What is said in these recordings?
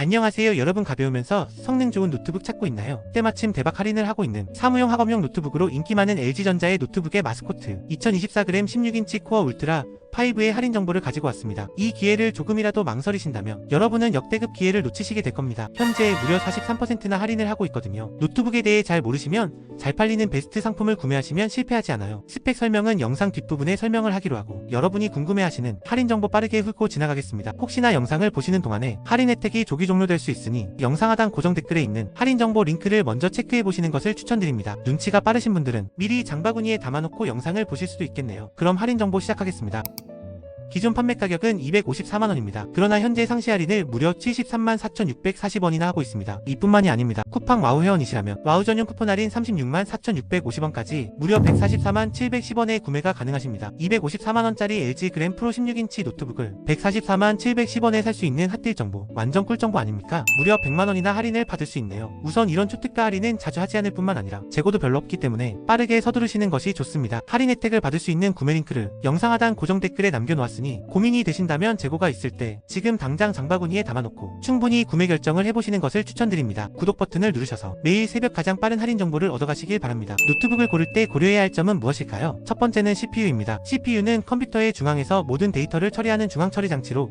안녕하세요 여러분 가벼우면서 성능 좋은 노트북 찾고 있나요? 때마침 대박 할인을 하고 있는 사무용 학업용 노트북으로 인기 많은 LG전자의 노트북의 마스코트 2024g 16인치 코어 울트라 5의 할인 정보를 가지고 왔습니다. 이 기회를 조금이라도 망설이신다면 여러분은 역대급 기회를 놓치시게 될 겁니다. 현재 무려 43%나 할인을 하고 있거든요. 노트북에 대해 잘 모르시면 잘 팔리는 베스트 상품을 구매하시면 실패하지 않아요. 스펙 설명은 영상 뒷부분에 설명을 하기로 하고 여러분이 궁금해하시는 할인 정보 빠르게 훑고 지나가겠습니다. 혹시나 영상을 보시는 동안에 할인 혜택이 조기 종료될 수 있으니 영상 하단 고정 댓글에 있는 할인 정보 링크를 먼저 체크해 보시는 것을 추천드립니다. 눈치가 빠르신 분들은 미리 장바구니에 담아놓고 영상을 보실 수도 있겠네요. 그럼 할인 정보 시작하겠습니다. 기존 판매 가격은 254만원입니다. 그러나 현재 상시 할인을 무려 73만 4,640원이나 하고 있습니다. 이뿐만이 아닙니다. 쿠팡 와우 회원이시라면 와우 전용 쿠폰 할인 36만 4,650원까지 무려 144만 710원에 구매가 가능하십니다. 254만원짜리 LG 그램 프로 16인치 노트북을 144만 710원에 살 수 있는 핫딜 정보 완전 꿀 정보 아닙니까? 무려 100만원이나 할인을 받을 수 있네요. 우선 이런 초특가 할인은 자주 하지 않을 뿐만 아니라 재고도 별로 없기 때문에 빠르게 서두르시는 것이 좋습니다. 할인 혜택을 받을 수 있는 구매 링크를 영상 하단 고정 댓글에 남겨놓았 으니 고민이 되신다면 재고가 있을 때 지금 당장 장바구니에 담아놓고 충분히 구매 결정을 해보시는 것을 추천드립니다. 구독 버튼을 누르셔서 매일 새벽 가장 빠른 할인 정보를 얻어가시길 바랍니다. 노트북을 고를 때 고려해야 할 점은 무엇일까요? 첫 번째는 CPU입니다. CPU는 컴퓨터의 중앙에서 모든 데이터를 처리하는 중앙 처리 장치로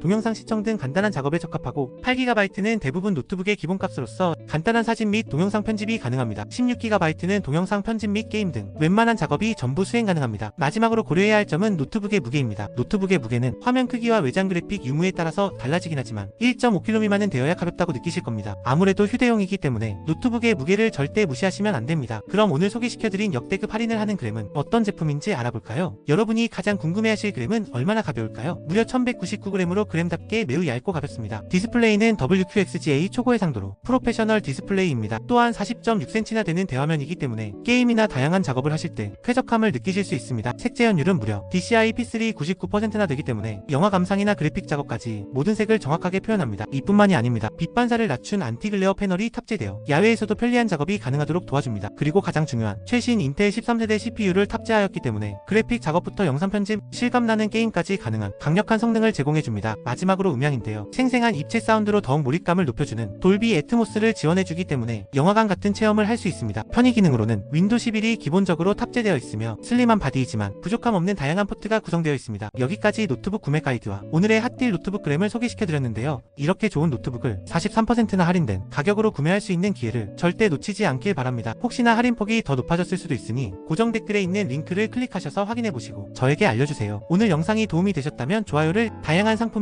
동영상 시청 등 간단한 작업에 적합하고 8GB는 대부분 노트북의 기본값으로서 간단한 사진 및 동영상 편집이 가능합니다. 16GB는 동영상 편집 및 게임 등 웬만한 작업이 전부 수행 가능합니다. 마지막으로 고려해야 할 점은 노트북의 무게입니다. 노트북의 무게는 화면 크기와 외장 그래픽 유무에 따라서 달라지긴 하지만 1.5kg 미만은 되어야 가볍다고 느끼실 겁니다. 아무래도 휴대용이기 때문에 노트북의 무게를 절대 무시하시면 안 됩니다. 그럼 오늘 소개시켜드린 역대급 할인을 하는 그램은 어떤 제품인지 알아볼까요? 여러분이 가장 궁금해하실 그램은 얼마나 가벼울까요? 무려 1199g으로 그램답게 매우 얇고 가볍습니다. 디스플레이는 WQXGA 초고해 상도로 프로페셔널 디스플레이입니다. 또한 40.6cm나 되는 대화면이기 때문에 게임이나 다양한 작업을 하실 때 쾌적함을 느끼실 수 있습니다. 색재현율은 무려 DCI P3 99%나 되기 때문에 영화 감상이나 그래픽 작업까지 모든 색을 정확하게 표현합니다. 이뿐만이 아닙니다. 빛 반사를 낮춘 안티글레어 패널이 탑재되어 야외에서도 편리한 작업이 가능하도록 도와줍니다. 그리고 가장 중요한 최신 인텔 13세대 CPU를 탑재하였기 때문에 그래픽 작업부터 영상 편집, 실감나는 게임까지 가능한 강력한 성능을 제공해줍니다. 마지막으로 음향인데요. 생생한 입체 사운드로 더욱 몰입감을 높여주는 돌비 애트모스를 지원해주기 때문에 영화관 같은 체험을 할 수 있습니다. 편의 기능으로는 윈도 11이 기본적으로 탑재되어 있으며 슬림한 바디이지만 부족함 없는 다양한 포트가 구성되어 있습니다. 여기까지 노트북 구매 가이드와 오늘의 핫딜 노트북 그램을 소개시켜드렸는데요. 이렇게 좋은 노트북을 43%나 할인된 가격으로 구매할 수 있는 기회를 절대 놓치지 않길 바랍니다. 혹시나 할인폭이 더 높아졌을 수도 있으니 고정 댓글에 있는 링크를 클릭하셔서 확인해보시고 저에게 알려주세요. 오늘 영상이 도움이 되셨다면 좋아요를 다양한